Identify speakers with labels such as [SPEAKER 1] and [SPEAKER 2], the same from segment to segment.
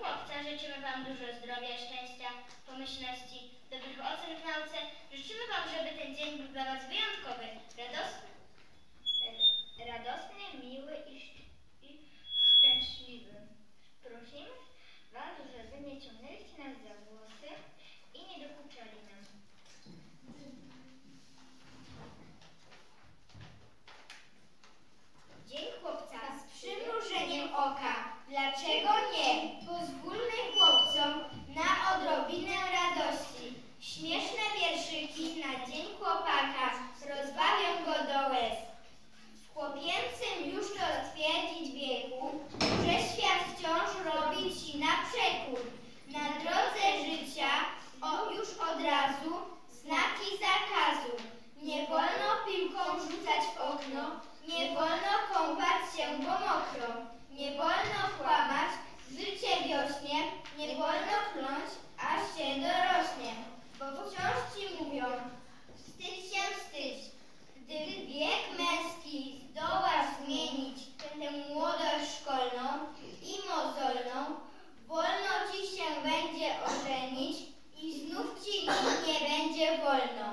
[SPEAKER 1] chłopca życzymy Wam dużo zdrowia, szczęścia, pomyślności, dobrych ocen w nauce. Życzymy Wam, żeby ten dzień był dla Was wyjątkowy, radosny,
[SPEAKER 2] radosny miły i, szcz- i szczęśliwy. Prosimy Was, żeby nie ciągnęliście nas za włosy i nie dokuczali nam. Dzień chłopca z przymrużeniem
[SPEAKER 1] oka. Dlaczego nie? Pozwólmy chłopcom na odrobinę radości. Śmieszne wierszyki na dzień chłopaka rozbawią go do łez. W już to twierdzić wieku, że świat wciąż robi ci na przekór. Na drodze życia o, już od razu znaki zakazu. Nie wolno piłką rzucać w okno, nie wolno kąpać się, bo nie wolno kląć, aż się dorośnie. Bo wciąż ci mówią, wstydź się, wstydź. Gdy wiek męski zdołasz zmienić tę młodość szkolną i mozolną, wolno ci się będzie ożenić i znów ci nie będzie wolno.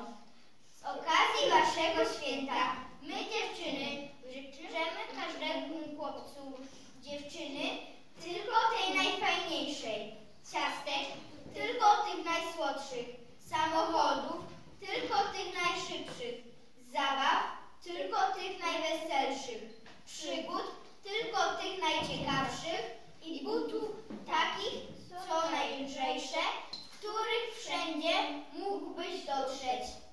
[SPEAKER 1] Z okazji waszego święta my dziewczyny życzymy każdemu chłopcu ciastek, tylko tych najsłodszych, samochodów, tylko tych najszybszych, zabaw, tylko tych najweselszych, przygód, tylko tych najciekawszych. I butów takich, co najlżejsze, których wszędzie mógłbyś dotrzeć.